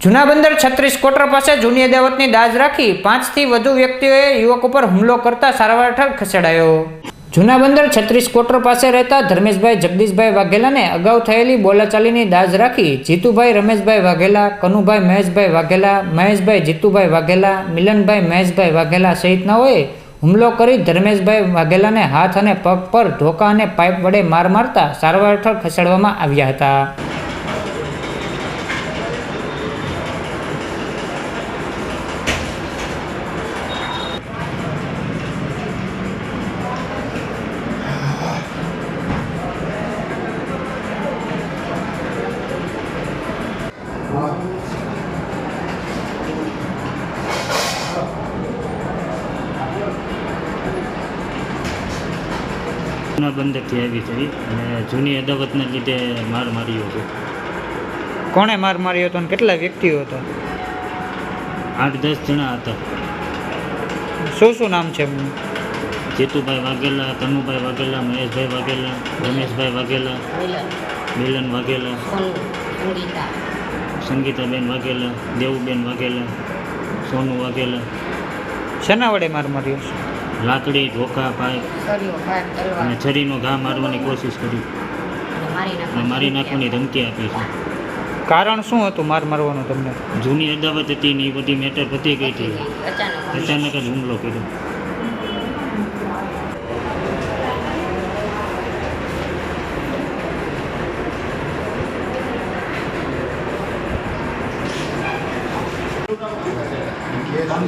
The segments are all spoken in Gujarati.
જૂના બંદર છત્રીસ કોટર પાસે જૂની અદાવતની દાજ રાખી પાંચથી વધુ વ્યક્તિઓએ યુવક ઉપર હુમલો કરતા સારવાર હેઠળ ખસેડાયો. જૂના બંદર છત્રીસ કોટર પાસે રહેતા ધર્મેશભાઈ જગદીશભાઈ વાઘેલાને અગાઉ થયેલી બોલાચાલીની દાજ રાખી જીતુભાઈ રમેશભાઈ વાઘેલા, કનુભાઈ મહેશભાઈ વાઘેલા, મહેશભાઈ જીતુભાઈ વાઘેલા, મિલનભાઈ મહેશભાઈ વાઘેલા સહિતનાઓએ હુમલો કરી ધર્મેશભાઈ વાઘેલાને હાથ અને પગ પર ધોકા અને પાઇપ વડે માર મારતા સારવાર હેઠળ ખસેડવામાં આવ્યા હતા. બંદરથી આવી હતી અને જૂની અદાવતને લીધે માર માર્યો હતો. કોણે માર માર્યો હતો અને કેટલા વ્યક્તિઓ હતા? આઠ દસ જણા હતા. શું શું નામ છે એમનું? જીતુભાઈ વાઘેલા તનુભાઈ વાઘેલા મહેશભાઈ વાઘેલા રમેશભાઈ વાઘેલા મિલન. વાઘેલા. સંગીતાબેન વાઘેલા દેવુબેન વાઘેલા સોનુ વાઘેલા. શેના વડે માર માર્યો લાકડી ધોકા તલવાર. અને છરીનો ઘા મારવાની કોશિશ કરી. અને મારી નાખવાની ધમકી આપી છે. કારણ શું હતું માર મારવાનું તમને? જૂની અદાવત હતી ને એ બધી મેટર પતી ગઈ હતી. અચાનક. અચાનક જ હુમલો કર્યો.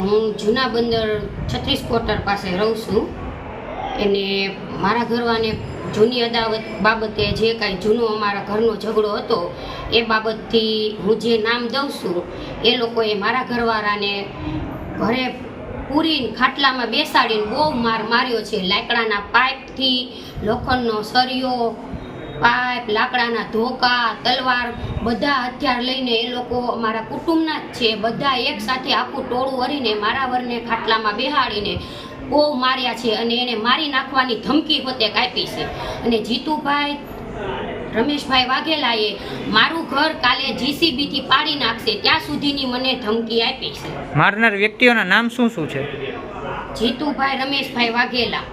હું જૂના બંદર છત્રીસ ક્વાર્ટર પાસે રહું છું. એને મારા ઘરવાને જૂની અદાવત બાબતે જે કાંઈ જૂનો અમારા ઘરનો ઝઘડો હતો, એ બાબતથી હું જે નામ દઉં છું, એ લોકોએ મારા ઘરવાળાને ઘરે પૂરીને ખાટલામાં બેસાડીને બહુ માર માર્યો છે. લાકડાના પાઇપથી લોખંડનો સરિયો પાઇપ લાકડાના ધોકા તલવાર બધા હથિયાર લઈને એ લોકો અમારા કુટુંબના જ છે. બધા એક સાથે આખું ટોળું વરીને મારા વરને ખાટલામાં બેહાડીને બહુ માર્યા છે અને એને મારી નાખવાની ધમકી પોતે કાપી છે. અને જીતુભાઈ રમેશભાઈ વાઘેલાએ મારું ઘર કાલે જીસીબીથી પાડી નાખશે. ત્યાં સુધીની મને ધમકી આપી છે. મારનાર વ્યક્તિઓના નામ શું શું છે? જીતુભાઈ રમેશભાઈ વાઘેલા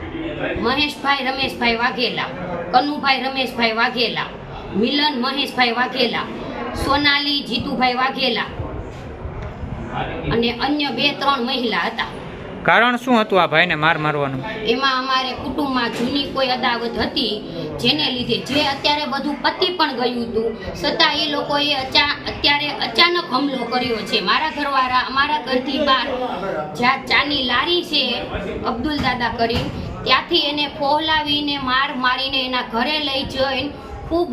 મહેશભાઈ રમેશભાઈ વાઘેલા. કનુભાઈ રમેશભાઈ વાઘેલા, મિલન મહેશભાઈ વાઘેલા, સોનાલી જીતુભાઈ વાઘેલા અને અન્ય બે, ત્રણ મહિલા હતા. કારણ શું હતું આ ભાઈને માર મારવાનું? એમાં અમારે કુટુંબમાં જૂની કોઈ અદાવત હતી, જેને લીધે જે અત્યારે બધું પતિ પણ ગયું હતું, છતાં એ લોકોએ અત્યારે અચાનક હુમલો કર્યો છે. મારા ઘરવાળા, અમારા ઘરથી બહાર જ્યાં ચાની લારી છે, અબ્દુલ દાદા કરી, ત્યાંથી એને ફોહલાવીને માર મારીને એના ઘરે લઈ જઈને ખૂબ